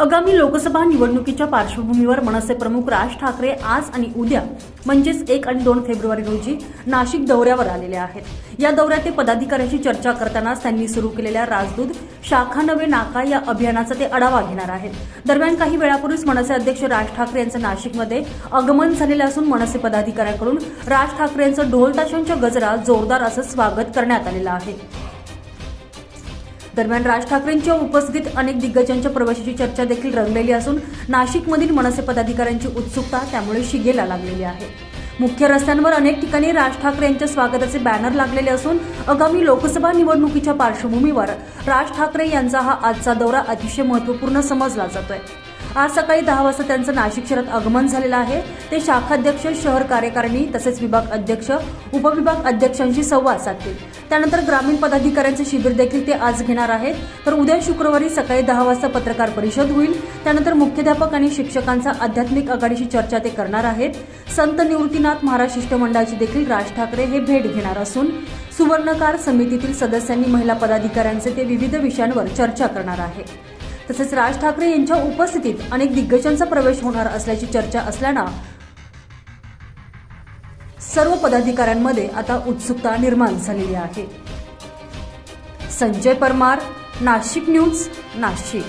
आगामी लोकसभा निवडणुकीच्या पार्श्वभूमीवर मनसे प्रमुख राज ठाकरे आज आणि उद्या म्हणजेच एक आणि दोन फेब्रुवारी रोजी नाशिक दौऱ्यावर आलेले आहेत. या दौऱ्यात ते पदाधिकाऱ्यांशी चर्चा करतानाच त्यांनी सुरू केलेल्या राजदूत शाखा नवे नाका या अभियानाचा ते आढावा घेणार आहेत. दरम्यान काही वेळापूर्वीच मनसे अध्यक्ष राज ठाकरे यांचं नाशिकमध्ये आगमन झालेलं असून मनसे पदाधिकाऱ्यांकडून राज ठाकरे यांचं ढोलताशांच्या गजरात जोरदार असं स्वागत करण्यात आलेलं आहे. दरम्यान राज ठाकरेंच्या उपस्थितीत अनेक दिग्गजांच्या प्रवेशाची चर्चा देखील रंगलेली असून नाशिकमधील मनसे पदाधिकाऱ्यांची उत्सुकता त्यामुळे शिगेला लागलेली आहे. मुख्य रस्त्यांवर अनेक ठिकाणी राज ठाकरे यांच्या स्वागताचे बॅनर लागलेले असून आगामी लोकसभा निवडणुकीच्या पार्श्वभूमीवर राज ठाकरे यांचा हा आजचा दौरा अतिशय महत्त्वपूर्ण समजला जातोय. आज सकाळी दहा वाजता त्यांचं नाशिक शहरात आगमन झालेलं आहे. ते शाखाध्यक्ष शहर कार्यकारिणी तसेच विभाग अध्यक्ष उपविभाग अध्यक्षांशी संवाद साधतील. त्यानंतर ग्रामीण पदाधिकाऱ्यांचे शिबिर देखील ते आज घेणार आहेत. तर उद्या शुक्रवारी सकाळी दहा वाजता पत्रकार परिषद होईल. त्यानंतर मुख्याध्यापक आणि शिक्षकांचा आध्यात्मिक आघाडीशी चर्चा ते करणार आहेत. संत निवृत्तीनाथ महाराज शिष्टमंडळाची देखील राज ठाकरे हे भेट घेणार असून सुवर्णकार समितीतील सदस्यांनी महिला पदाधिकाऱ्यांचे ते विविध विषयांवर चर्चा करणार आहेत. तसेच राज ठाकरे यांच्या उपस्थितीत अनेक दिग्गजांचा प्रवेश होणार असल्याची चर्चा असल्यानं सर्व पदाधिकाऱ्यांमध्ये आता उत्सुकता निर्माण झालेली आहे. संजय परमार नाशिक न्यूज नाशिक.